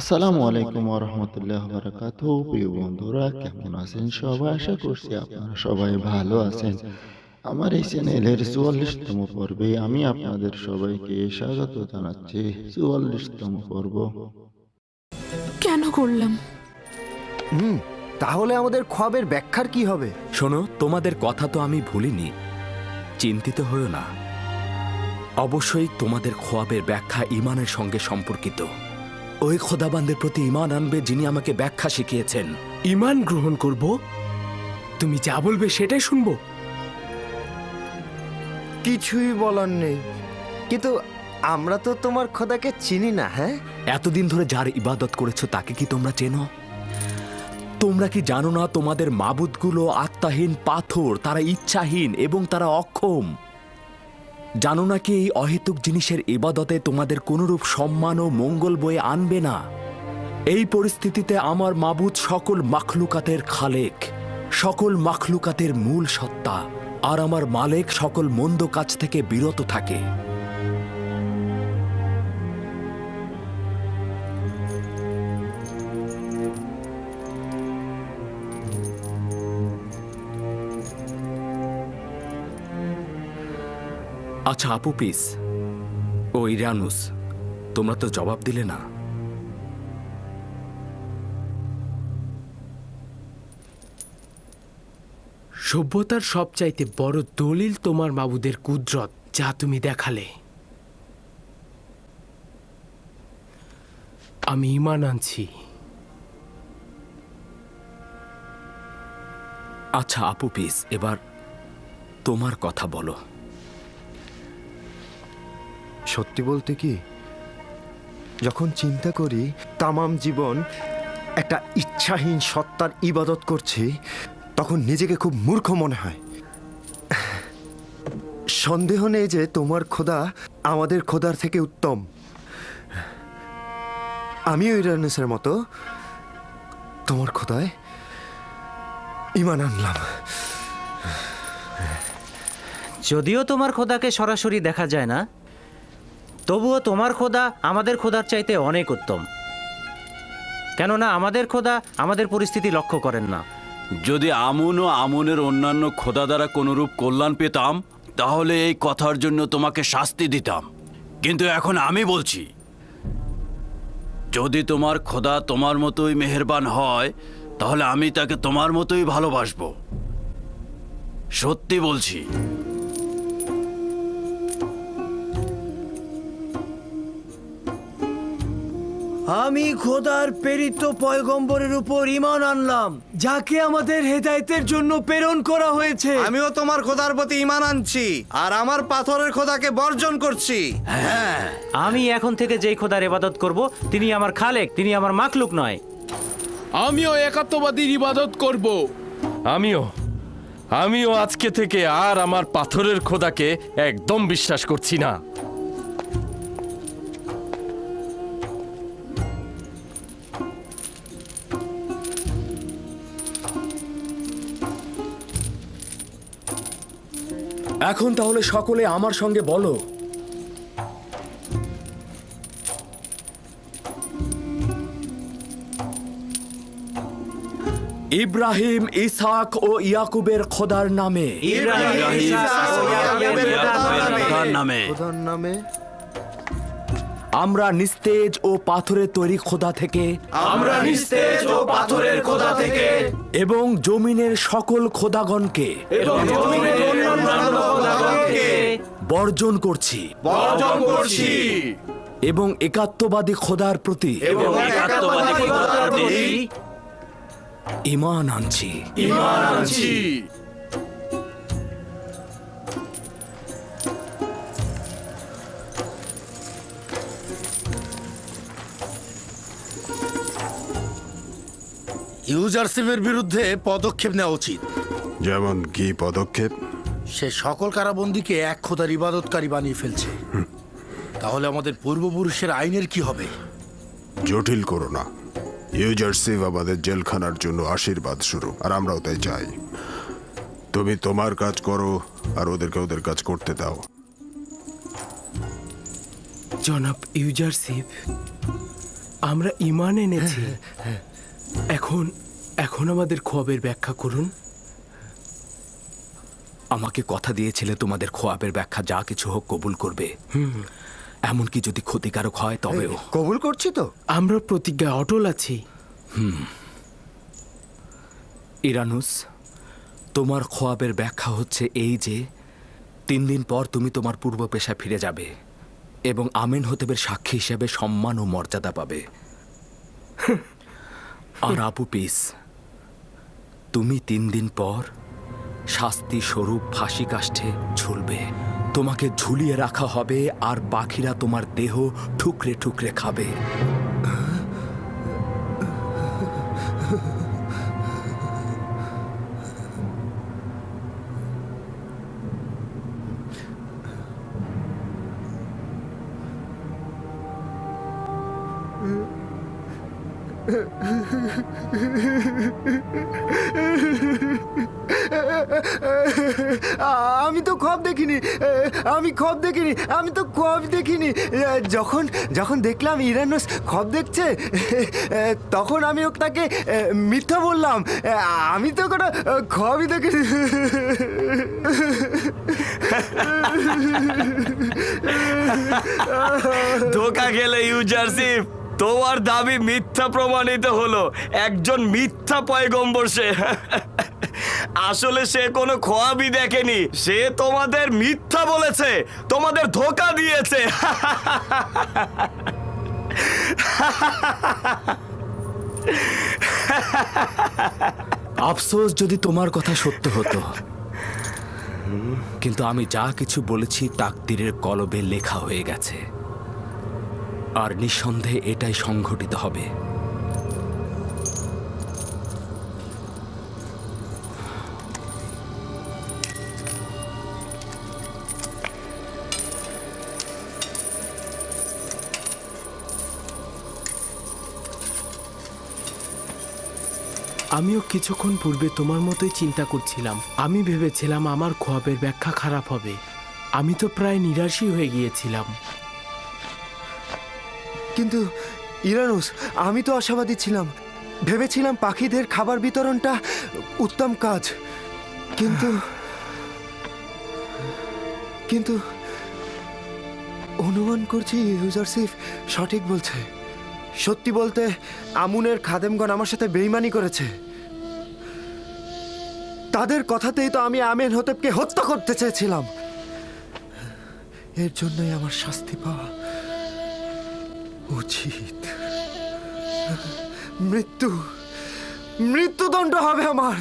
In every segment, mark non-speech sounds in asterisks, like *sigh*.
আসসালামু আলাইকুম রহমতুল্লাহ বারাকাত প্রিয় বন্ধুরা কেমন আছেন? সবাই আশা করছি আপনারা সবাই ভালো আছেন। আমার এই চ্যানেলের চুয়াল্লিশতম পর্বে আমি আপনাদের সবাইকে স্বাগত জানাচ্ছি। চুয়াল্লিশতম পর্ব। কেন করলাম? হুম তাহলে আমাদের খবের ব্যাখ্যার কি হবে? শোনো তোমাদের কথা তো আমি ভুলিনি। চিন্তিত হও না। অবশ্যই তোমাদের খোয়াবের ব্যাখ্যা ইমানের সঙ্গে সম্পর্কিত। ওই খোদাবান্দের প্রতি ইমান আনবে যিনি আমাকে ব্যাখ্যা শিখিয়েছেন। ইমান গ্রহণ করব? তুমি যা বলবে সেটাই শুনব। কিছুই বলার নেই। কিন্তু আমরা তো তোমার খোদাকে চিনি না হ্যাঁ? এতদিন ধরে যার ইবাদত করেছ তাকে কি তোমরা চেনো? তোমরা কি জানো না তোমাদের মাবুদগুলো আত্মাহীন পাথর তারা ইচ্ছাহীন এবং তারা অক্ষম? জানো না কি এই অহেতুক জিনিসের ইবাদতে তোমাদের কোনরূপ সম্মান ও মঙ্গল বয়ে আনবে না? এই পরিস্থিতিতে আমার মাবুদ সকল মাখলুকাতের খালেক, সকল মাখলুকাতের মূল সত্তা, আর আমার মালেক সকল মন্দ কাজ থেকে বিরত থাকে। আচ্ছা আপু পিস ও ইরানুস, তোমরা তো জবাব দিলে না। সভ্যতার সবচাইতে বড় দলিল তোমার মাবুদের কুদরত, যা তুমি দেখালে। আমি ইমান আনছি। আচ্ছা আপু পিস এবার তোমার কথা বলো। সত্যি বলতে কি? যখন চিন্তা করি, তামাম জীবন একটা ইচ্ছাহীন সত্তার ইবাদত করছি, তখন নিজেকে খুব মূর্খ মনে হয়। সন্দেহ নেই যে তোমার খোদা আমাদের খোদার থেকে উত্তম। আমিও ইরানুসের মতো। তোমার খোদায় ইমান আনলাম। যদিও তোমার খোদাকে সরাসরি দেখা যায় না তবুও তোমার খোদা আমাদের খোদার চাইতে অনেক উত্তম। কেননা আমাদের খোদা আমাদের পরিস্থিতি লক্ষ্য করেন না। যদি আমুন ও আমুনের অন্যান্য খোদা দ্বারা কোনোরূপ কল্যাণ পেতাম, তাহলে এই কথার জন্য তোমাকে শাস্তি দিতাম। কিন্তু এখন আমি বলছি, যদি তোমার খোদা তোমার মতোই মেহেরবান হয়, তাহলে আমি তাকে তোমার মতোই ভালোবাসব। সত্যি বলছি আমি খোদার প্রেরিত পয়গম্বরের উপর ইমান আনলাম যাকে আমাদের হেদায়েতের জন্য প্রেরণ করা হয়েছে। আমিও তোমার খোদার প্রতি ইমান আনছি আর আমার পাথরের খোদাকে বর্জন করছি। হ্যাঁ। আমি এখন থেকে যেই খোদার ইবাদত করব তিনি আমার খালেক তিনি আমার মাকলুক নয়। আমিও একাত্মবাদীর ইবাদত করব। আমিও আমিও আজকে থেকে আর আমার পাথরের খোদাকে একদম বিশ্বাস করছি না। এখন তাহলে সকলে আমার সঙ্গে বলো। ইব্রাহিম ইসাক ও ইয়াকুবের খোদার নামে। আমরা নিস্তেজ ও পাথরের তৈরি খোদা থেকে। আমরা নিস্তেজ ও পাথরের খোদা থেকে। এবং জমিনের সকল খোদাগণকে। এবং জমিনের অন্যান্য খোদাগণকে বর্জন করছি। বর্জন করছি। এবং একাত্মবাদী খোদার প্রতি এবং একাত্মবাদী খোদার প্রতি ইমান আনছি। ইমান আনছি। ইউজারশিপের বিরুদ্ধে পদক্ষেপ নেওয়া উচিত। যেমন কি পদক্ষেপ? সে সকল কারাবন্দীকে এক খোদার ইবাদতকারী বানিয়ে ফেলছে। তাহলে আমাদের পূর্বপুরুষের আইনের কি হবে? জটিল করো না। ইউজারশিপ আমাদের জেলখানার জন্য আশীর্বাদ শুরু আর আমরাও তাই চাই। তুমি তোমার কাজ করো আর ওদেরকে ওদের কাজ করতে দাও। জনাব ইউজারশিপ আমরা ইমান এনেছি। এখন এখন আমাদের খোয়াবের ব্যাখ্যা করুন। আমাকে কথা দিয়েছিলে তোমাদের খোয়াবের ব্যাখ্যা যা কিছু হোক কবুল করবে। এমনকি যদি ক্ষতিকারক হয় তবেও। কবুল করছি তো? আমরা প্রতিজ্ঞা অটল আছি। ইরানুস তোমার খোয়াবের ব্যাখ্যা হচ্ছে এই যে তিন দিন পর তুমি তোমার পূর্ব পেশা ফিরে যাবে এবং আমিন হতেবের সাক্ষী হিসেবে সম্মান ও মর্যাদা পাবে। আর আপু পিস তুমি তিন দিন পর শাস্তি স্বরূপ ফাঁসি কাষ্ঠে ঝুলবে। তোমাকে ঝুলিয়ে রাখা হবে আর পাখিরা তোমার দেহ ঠুকরে ঠুকরে খাবে। আমি তো খব দেখিনি, আমি খব দেখিনি, আমি তো খব দেখিনি। যখন যখন দেখলাম ইরানোস খব দেখছে, তখন আমি তাকে মিথ্যা বললাম। আমি তো কোনো খবই দেখিনি। ধোকা গেলে ইউজারশিপ তোমার দাবি মিথ্যা প্রমাণিত হলো। একজন মিথ্যা পয়গম্বর সে। আসলে সে কোনো খোয়াবি দেখেনি। সে তোমাদের মিথ্যা বলেছে, তোমাদের ধোকা দিয়েছে। আফসোস যদি তোমার কথা সত্য হতো। কিন্তু আমি যা কিছু বলেছি, তাকদিরের কলবে লেখা হয়ে গেছে। আর নিঃসন্দেহে এটাই সংঘটিত হবে। আমিও কিছুক্ষণ পূর্বে তোমার মতোই চিন্তা করছিলাম। আমি ভেবেছিলাম আমার খোয়াবের ব্যাখ্যা খারাপ হবে। আমি তো প্রায় নিরাশই হয়ে গিয়েছিলাম। কিন্তু, ইরানুস, আমি তো আশাবাদী ছিলাম। ভেবেছিলাম পাখিদের খাবার বিতরণটা উত্তম কাজ। কিন্তু কিন্তু, অনুমান করছি ইউজারসিফ সঠিক বলছে। সত্যি বলতে, আমুনের খাদেমগণ আমার সাথে বেইমানি করেছে। তাদের কথাতেই তো আমি আমেন হতেবকে হত্যা করতে চেয়েছিলাম। এর জন্যই আমার শাস্তি পাওয়া উচিত। মৃত্যু মৃত্যুদণ্ড হবে আমার।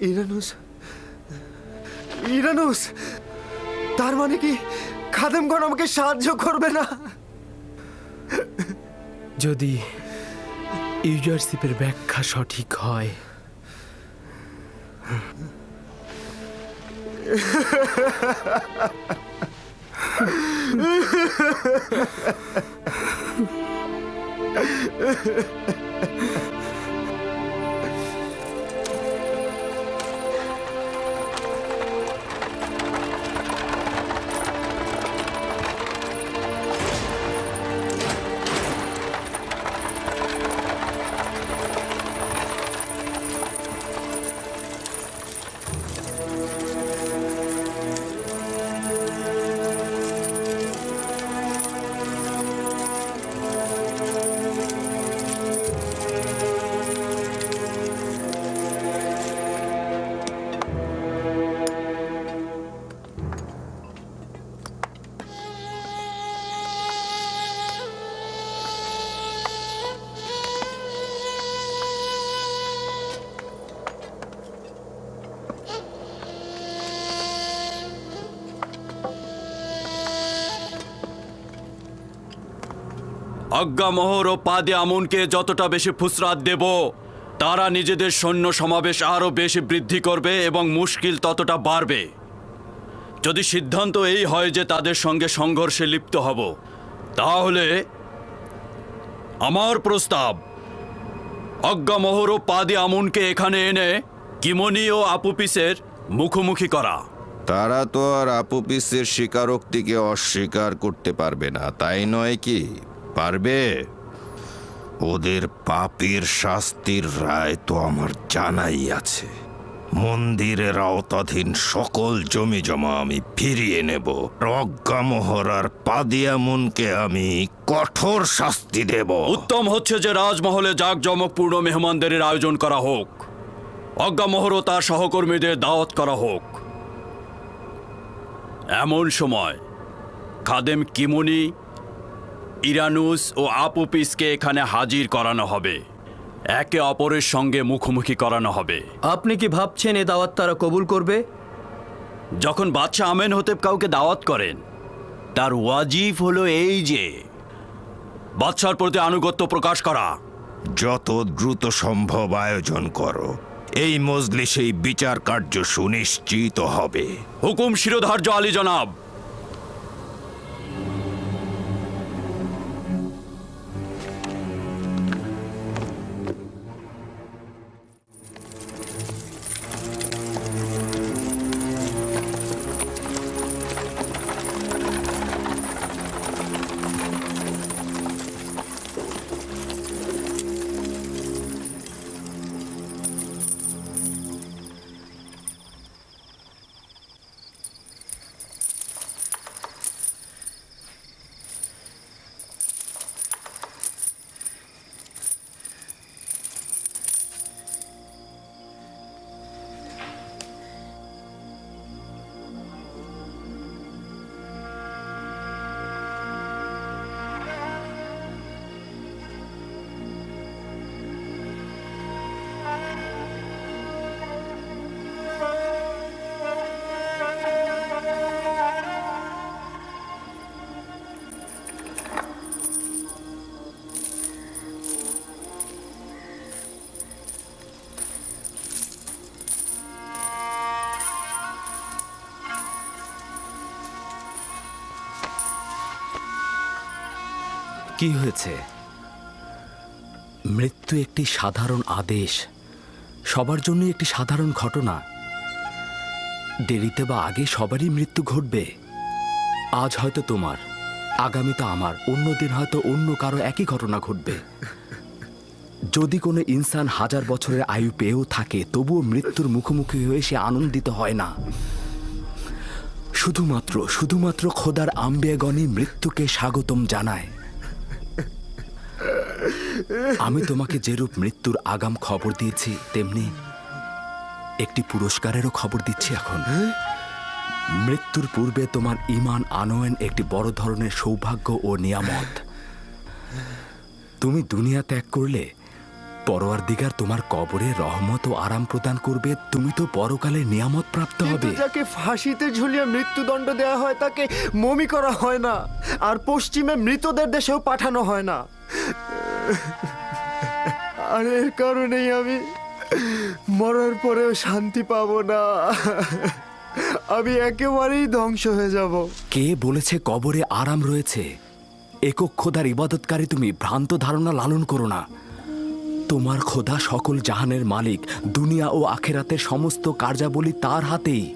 ইরানুস ইরানুস তার মানে কি খাদেমগণ আমাকে সাহায্য করবে না? যদি ইউজারশিপের ব্যাখ্যা সঠিক হয়। *laughs* Ha ha ha ha ha! অজ্ঞামোহর ও পাদে আমুনকে যতটা বেশি ফুসরাত দেব, তারা নিজেদের সৈন্য সমাবেশ আরও বেশি বৃদ্ধি করবে এবং মুশকিল ততটা বাড়বে। যদি সিদ্ধান্ত এই হয় যে তাদের সঙ্গে সংঘর্ষে লিপ্ত হব, তাহলে আমার প্রস্তাব অজ্ঞামোহর ও পাদে আমুনকে এখানে এনে কিমনি ও আপুপিসের মুখোমুখি করা। তারা তো আর আপুপিসের স্বীকারোক্তিকে অস্বীকার করতে পারবে না, তাই নয় কি? পারবে? ওদের পাপের শাস্তির রায় তো আমার জানাই আছে। মন্দিরের আওতাধীন সকল জমি জমা আমি ফিরিয়ে নেব। প্রজ্ঞামোহর আর পাদিয়ামুনকে আমি কঠোর শাস্তি দেব। উত্তম হচ্ছে যে রাজমহলে জাঁকজমকপূর্ণ মেহমানদের আয়োজন করা হোক। অজ্ঞামোহর ও তার সহকর্মীদের দাওয়াত করা হোক। এমন সময় খাদেম কিমুনি ইরানুস ও আপুপিসকে এখানে হাজির করানো হবে। একে অপরের সঙ্গে মুখোমুখি করানো হবে। আপনি কি ভাবছেন এ দাওয়াত তারা কবুল করবে? যখন বাদশাহ আমেন হতেব কাউকে দাওয়াত করেন তার ওয়াজিব হলো এই যে বাদশার প্রতি আনুগত্য প্রকাশ করা। যত দ্রুত সম্ভব আয়োজন করো। এই মজলিসেই বিচার কার্য সুনিশ্চিত হবে। হুকুম শিরোধার্য আলী জনাব। কি হয়েছে? মৃত্যু একটি সাধারণ আদেশ। সবার জন্য একটি সাধারণ ঘটনা। দেরিতে বা আগে সবারই মৃত্যু ঘটবে। আজ হয়তো তোমার আগামীতে আমার, অন্য দিন হয়তো অন্য কারও একই ঘটনা ঘটবে। যদি কোনো ইনসান হাজার বছরের আয়ু পেয়েও থাকে, তবুও মৃত্যুর মুখোমুখি হয়ে সে আনন্দিত হয় না। শুধুমাত্র শুধুমাত্র খোদার আম্বেগণই মৃত্যুকে স্বাগতম জানায়। আমি তোমাকে যেরূপ মৃত্যুর আগাম খবর দিয়েছি তেমনি একটি পুরস্কারেরও খবর দিচ্ছি এখন। মৃত্যুর পূর্বে তোমার ইমান আনয়ন একটি বড় ধরনের সৌভাগ্য ও নিয়ামত। তুমি দুনিয়া ত্যাগ করলে পরোয়ার দিগার তোমার কবরে রহমত ও আরাম প্রদান করবে তুমি তো পরকালে নিয়ামত প্রাপ্ত হবে। যাকে ফাঁসিতে ঝুলিয়ে মৃত্যুদণ্ড দেওয়া হয় তাকে মমি করা হয় না। আর পশ্চিমে মৃতদের দেশেও পাঠানো হয় না। আর এর কারণেই আমি মরার পরেও শান্তি পাবো না। আমি একেবারেই ধ্বংস হয়ে যাব। কে বলেছে কবরে আরাম রয়েছে? একক খোদার ইবাদতকারী তুমি ভ্রান্ত ধারণা লালন করো না। তোমার খোদা সকল জাহানের মালিক, দুনিয়া ও আখেরাতের সমস্ত কার্যাবলী তার হাতেই।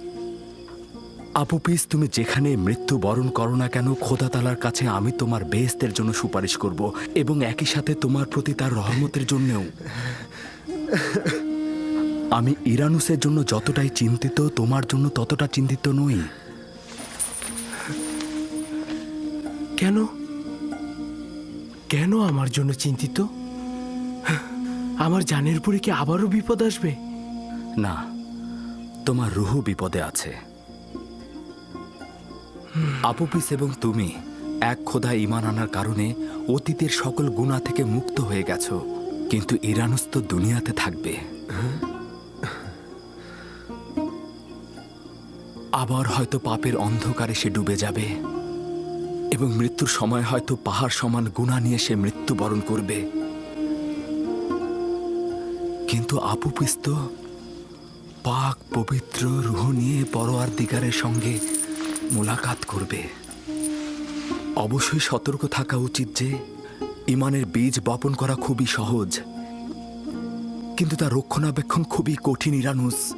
আপুপিস তুমি যেখানে মৃত্যু বরণ করো না কেন খোদা তালার কাছে আমি তোমার বেহেস্তের জন্য সুপারিশ করব এবং একই সাথে তোমার প্রতি তার রহমতের জন্যও। আমি ইরানুসের জন্য যতটাই চিন্তিত তোমার জন্য ততটা চিন্তিত নই। কেন? কেন আমার জন্য চিন্তিত? আমার জানের উপরে কি আবারও বিপদ আসবে? না তোমার রুহু বিপদে আছে। আপুপিস এবং তুমি এক খোদা ইমান আনার কারণে অতীতের সকল গুণা থেকে মুক্ত হয়ে গেছো, কিন্তু ইরানুস তো দুনিয়াতে থাকবে। আবার হয়তো পাপের অন্ধকারে সে ডুবে যাবে, এবং মৃত্যুর সময় হয়তো পাহাড় সমান গুণা নিয়ে সে মৃত্যুবরণ করবে। কিন্তু আপুপিস তো পাক পবিত্র রুহ নিয়ে পরোয়ার দিগারের সঙ্গে মোলাকাত করবে। অবশ্যই সতর্ক থাকা উচিত যে, ইমানের বীজ বপন করা খুবই সহজ। কিন্তু তার রক্ষণাবেক্ষণ খুবই কঠিন, ইরানুস।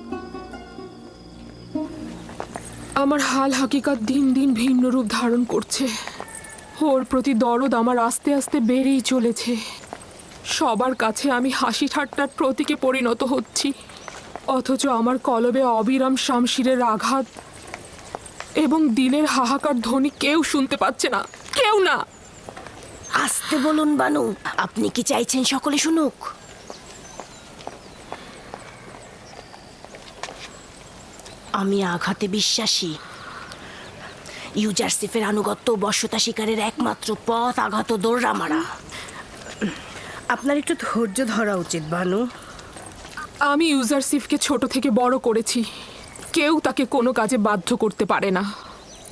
আমার হাল হাকিকাত দিন দিন ভিন্ন রূপ ধারণ করছে। ওর প্রতি দরদ আমার আস্তে আস্তে বেড়েই চলেছে। সবার কাছে আমি হাসি ঠাট্টার প্রতীকে পরিণত হচ্ছি। অথচ আমার কলবে অবিরাম শামশিরের আঘাত এবং দিলের হাহাকার ধ্বনি কেউ শুনতে পাচ্ছে না। কেউ না। আসতে বলুন বানু। আপনি কি চাইছেন সকলে শুনুক? আমি আঘাতে বিশ্বাসী। ইউজারসিফের আনুগত্য বশ্যতা শিকারের একমাত্র পথ আঘাত দৌড়া মারা। আপনার একটু ধৈর্য ধরা উচিত বানু। আমি ইউজারসিফকে ছোট থেকে বড় করেছি। কেউ তাকে কোনো কাজে বাধ্য করতে পারে না।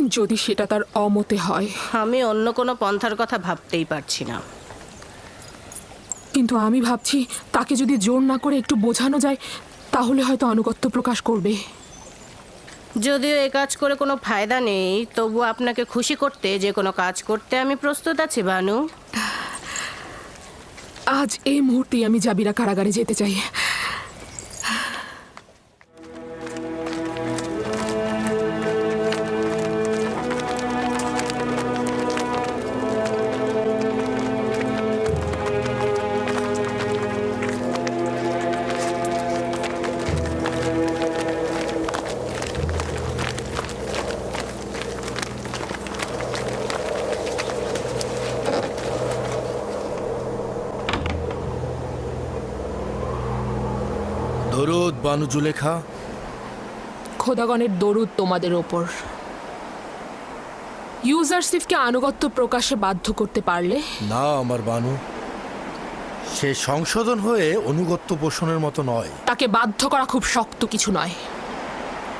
যদি সেটা তার অমতে হয়। আমি অন্য কোনো পন্থার কথা ভাবতেই পারছি না। কিন্তু আমি ভাবছি তাকে যদি জোর না করে একটু বোঝানো যায় তাহলে হয়তো আনুগত্য প্রকাশ করবে। যদিও এ কাজ করে কোনো ফায়দা নেই তবু আপনাকে খুশি করতে যে কোনো কাজ করতে আমি প্রস্তুত আছি বানু আজ এই মুহূর্তে আমি জাবিরা কারাগারে যেতে চাই। বানু জুলেখা। খোদাগণের দরুদ তোমাদের ওপর। ইউজারসিফকে আনুগত্য প্রকাশে বাধ্য করতে পারলে? না আমার বানু। সে সংশোধন হয়ে অনুগত্য পোষণের মতো নয়। তাকে বাধ্য করা খুব শক্ত কিছু নয়।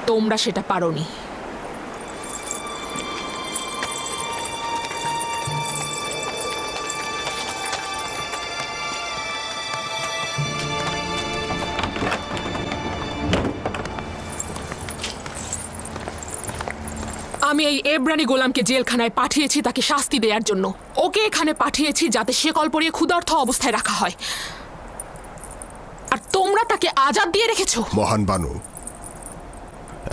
তোমরা সেটা পারোনি। আমি এই এব্রানি গোলামকে জেলখানায় পাঠিয়েছি তাকে শাস্তি দেওয়ার জন্য। ওকে এখানে পাঠিয়েছি যাতে সে কল্পরিয়ে ক্ষুধার্থ অবস্থায় রাখা হয়। আর তোমরা তাকে আজাদ দিয়ে রেখেছো? মহান বানু,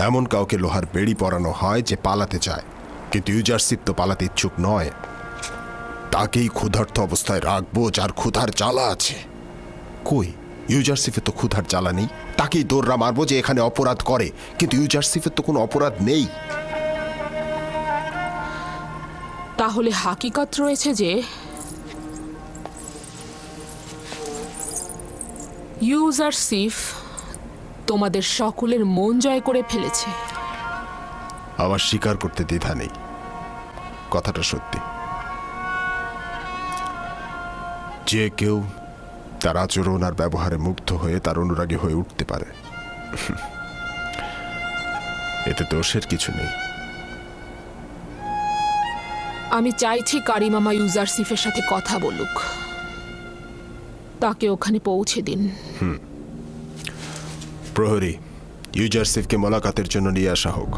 এমন কাউকে লোহার বেড়ি পরানো হয় যে পালাতে চায়। কিন্তু ইউজারশিপ তো পালাতে ইচ্ছুক নয়। তাকেই ক্ষুধার্থ অবস্থায় রাখব যার ক্ষুধার জ্বালা আছে। কই, ইউজারশিপে তো ক্ষুধার জ্বালা নেই। তাকেই দৌড়রা মারবো যে এখানে অপরাধ করে। কিন্তু ইউজারশিপের তো কোনো অপরাধ নেই। তাহলে হাকিকত রয়েছে যে ইউজার সিফ তোমাদের সকলের মন জয় করে ফেলেছে। আমার স্বীকার করতে দ্বিধা নেই। কথাটা সত্যি। যে কেউ তার আচরণ আর ব্যবহারে মুগ্ধ হয়ে তার অনুরাগী হয়ে উঠতে পারে। এতে দোষের কিছু নেই। আমি চাইছি কারিমামা ইউজারসিফের সাথে কথা বলুক। তাকে ওখানে পৌঁছে দিন। প্রহরী, ইউজারসিফকে মোলাকাতের জন্য নিয়ে আসা হোক।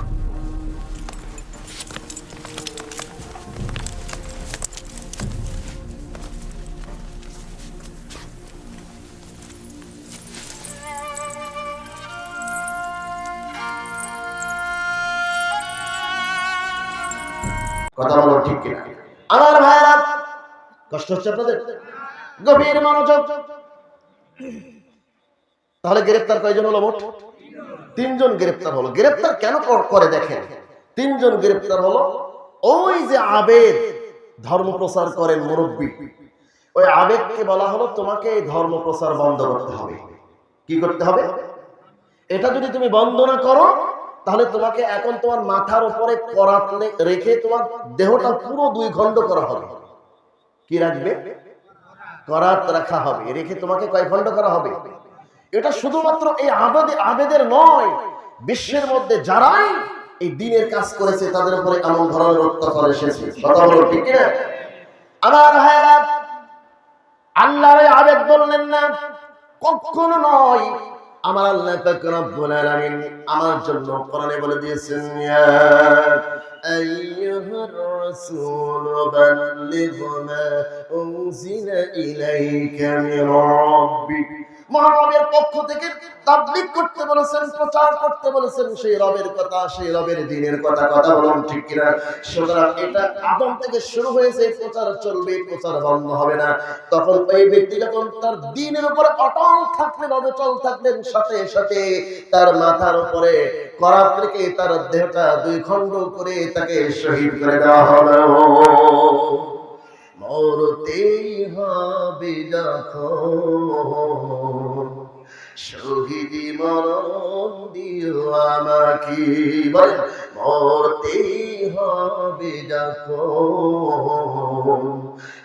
কথা বলো ঠিক কিনা? আমার ভাইরা, কষ্ট হচ্ছে আপনাদের? গভীর তাহলে গ্রেপ্তার কয়জন হলো মোট? তিনজন গ্রেপ্তার হলো। গ্রেপ্তার কেন করে দেখেন? তিনজন গ্রেপ্তার হলো ওই যে আবেদ ধর্ম প্রচার করেন মুরব্বী। ওই আবেদকে বলা হলো, তোমাকে এই ধর্ম প্রচার বন্ধ করতে হবে। কি করতে হবে? এটা যদি তুমি বন্ধ না করো তাহলে তোমাকে এখন তোমার মাথার উপরে করাত রেখে তোমার দেহটা পুরো দুই খণ্ড করা হবে। কি রাখবে? করাত রাখা হবে। রেখে তোমাকে কয় খণ্ড করা হবে? এটা শুধুমাত্র এই আবেদে আবেদের নয়, বিশ্বের মধ্যে যারাই এই দিনের কাজ করেছে, তাদের উপরে এমন ধরনের অত্যাচার এসেছে। কথা বলো ঠিক কিনা? আমার ভাইয়েরা আবেদ বললেন না, কখনো নয় আমার আল্লাহ রব্বুল আলামিন আমার জন্য কোরআনে বলে দিয়েছেন, ইয়া আইয়ুহার রাসূল বাল্লিগ মা উনজিলা ইলাইকা মিন রাব্বিক। মহানবের পক্ষ থেকে তাবলিগ করতে বলেছেন, প্রচার করতে বলেছেন, সেই রবের কথা, সেই রবের দিনের কথা কথা বলুন ঠিক কিনা? সুতরাং এটা আদম থেকে শুরু হয়েছে, প্রচার চলবে, প্রচার বন্ধ হবে না। তখন ওই ব্যক্তি যখন তার দিনের উপরে অটল থাকলেন অবিচল থাকলেন সাথে সাথে তার মাথার উপরে করাত রেখে তার দেহটা দুই খণ্ড করে তাকে শহীদ করে দেওয়া হলো। মরতেই হবে যখন। শহীদি মরণ দিও আমাকে বলেন মরতেই হবে যখন।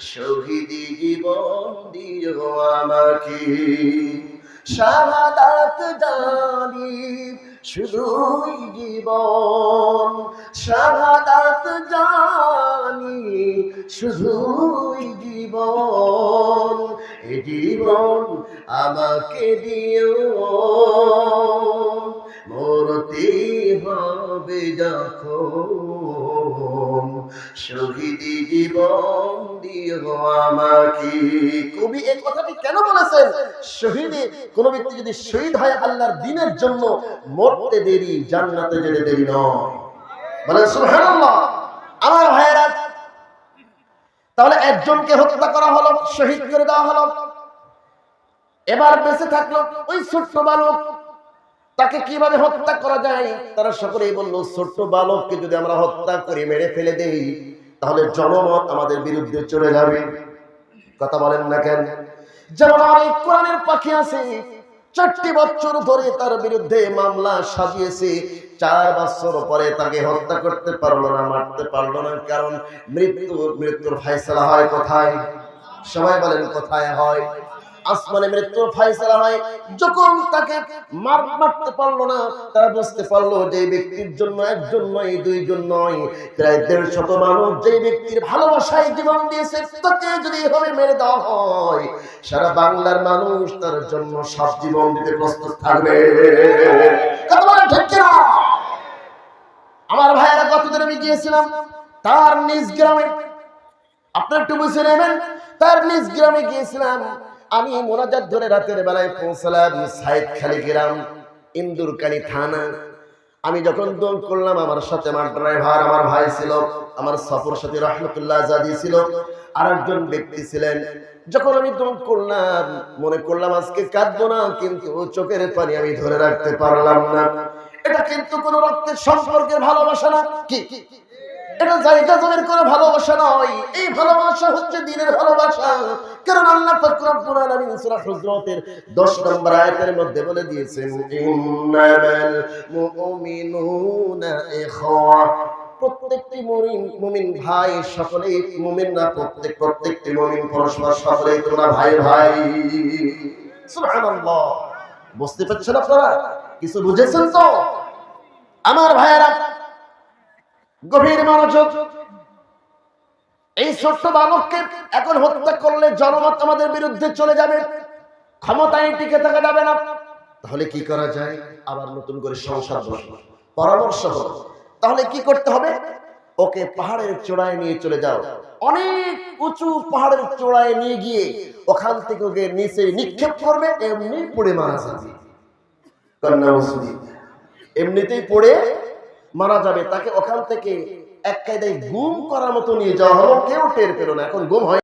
শহীদি জীবন দিও আমাকে শাহাদাত জানি শুধুই জীবন। শাহাদাত জানি শুধুই জীবন। জীবন আমাকে দিও। মরতে হবে যখন। শহীদি জীবন দিও আমাকে। কবি এই কথাটি কেন বলেছেন? শহীদে, কোন ব্যক্তি যদি শহীদ হয় আল্লাহর দিনের জন্য, মরতে দেরি, জান্নাতে যেতে দেরি নয়। বলেন, সুবহানাল্লাহ। আমার ভাইয়েরা তাহলে একজনকে হত্যা করা হলো, শহীদ করে দেওয়া হলো। এবার বেঁচে থাকল ওই ছোট্ট বালক। তাকে কীভাবে হত্যা করা যায়? তারা সকলেই বলল, ছোট্ট বালককে যদি আমরা হত্যা করে মেরে ফেলে দেই, তাহলে জনমত আমাদের বিরুদ্ধে চলে যাবে। কথা বলেন না কেন? যেমন অনেক কোরআনের পাখি আছে চারটি বছর ধরে তার বিরুদ্ধে মামলা সাজিয়েছে। চার বছর পরে তাকে হত্যা করতে পারল না, মারতে পারল না, কারণ মৃত্যু মৃত্যুর ফাইসলা হয় কোথায়? সবাই বলেন কোথায় হয়? আসমানে মৃত্যুর ফাইসলা হয়। যখন তাকে মার মারতে পারল না, তারা বুঝতে পারল যে ব্যক্তির জন্য একজন নয়, দুইজন নয়। প্রায় দেড় শত মানুষ যে ব্যক্তির ভালোবাসায় জীবন দিয়েছে, তাকে যদি এভাবে মেরে দেওয়া হয়, সারা বাংলার মানুষ তার জন্য সব জীবন দিতে প্রস্তুত থাকবে? আমার ভাইয়েরা কতদিন আমি গিয়েছিলাম, তার নিজ গ্রামে, আপনার একটু বুঝে নেবেন, তার নিজ গ্রামে গিয়েছিলাম। আমি মোনাজাত ধরে রাতের বেলায় পৌঁছলাম সাইদ খালি গ্রাম ইন্দুরকানি থানা। আমি যখন দোল করলাম, আমার সাথে আমার ড্রাইভার, আমার ভাই ছিল, আমার সফর সাথী রহমতুল্লাহ আজাদি ছিল আর একজন ব্যক্তি ছিলেন। যখন আমি দোল করলাম, মনে করলাম আজকে কাঁদবো না, কিন্তু চোখের পানি আমি ধরে রাখতে পারলাম না। এটা কিন্তু কোন রক্তের সম্পর্কের ভালোবাসা না। কি? এটা জায়গা কোনো ভালোবাসা নয় এই ভালোবাসা হচ্ছে দিনের ভালোবাসা। কারণ আল্লাহ সূরা হুজরাতের 10 নম্বর আয়াতের মধ্যে বলে দিয়েছেন মুমিনুনা ইখওয়া। প্রত্যেকটি মুমিন মুমিন ভাই মুমিন না, প্রত্যেক, প্রত্যেকটি মুমিন পরস্পর সকলেই তোমরা ভাই ভাই। সুবহানাল্লাহ। বুঝতে পারছেন আপনারা? কিছু বুঝেছেন তো? আমার ভাইয়েরা গভীর মনোযোগ। এই ছোট্ট বালককে এখন হত্যা করলে জনমত আমাদের বিরুদ্ধে চলে যাবে। ক্ষমতায় টিকে থাকা যাবে না। তাহলে কি করা যায়? আবার নতুন করে সংসার বসবো পরামর্শ হলো, তাহলে কি করতে হবে? ওকে পাহাড়ের চূড়ায় নিয়ে চলে যাও। অনেক উঁচু পাহাড়ের চূড়ায় নিয়ে গিয়ে ওখান থেকে ওকে নিচে নিক্ষেপ করবে, এমনি পড়ে মারা যাবে। এমনিতেই পড়ে মারা যাবে। তাকে ওখান থেকে এক কায়দায় গুম করার মতো নিয়ে যাওয়া হলো। কেউ টের পেল না। এখন গুম হয়